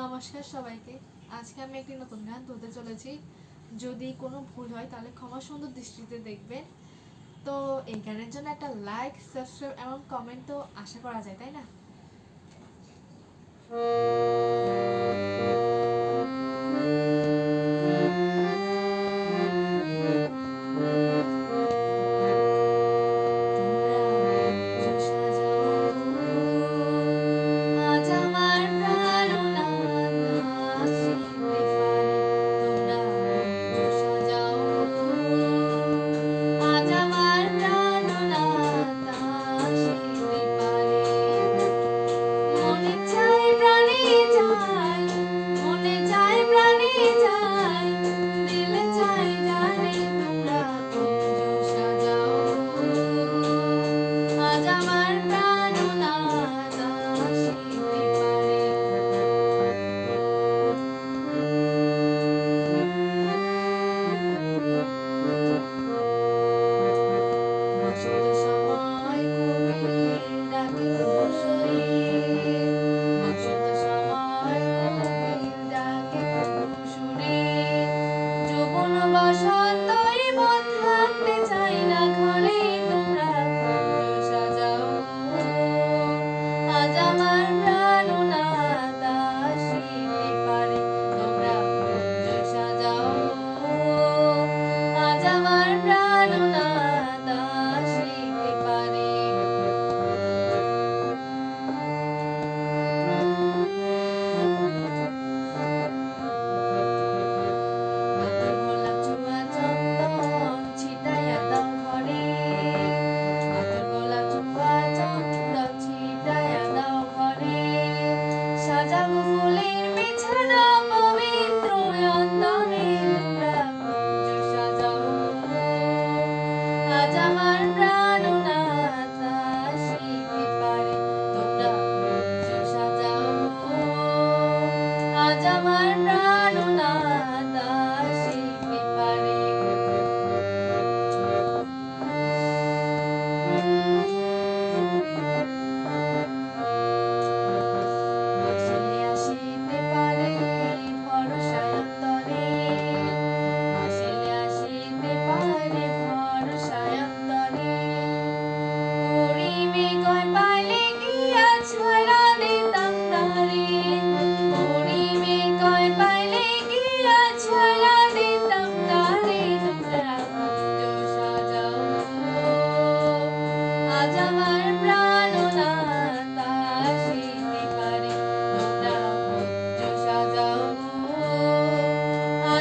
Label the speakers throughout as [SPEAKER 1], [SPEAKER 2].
[SPEAKER 1] নমস্কার সবাইকে। আজকে আমি একটি নতুন গান ধরতে চলেছি। যদি কোনো ভুল হয়, তাহলে ক্ষমা সুন্দর দৃষ্টিতে দেখবেন। তো এই গানের জন্য একটা লাইক সাবস্ক্রাইব এবং কমেন্ট তো আশা করা যায়, তাই না? Lauren Rose.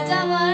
[SPEAKER 1] Adamo.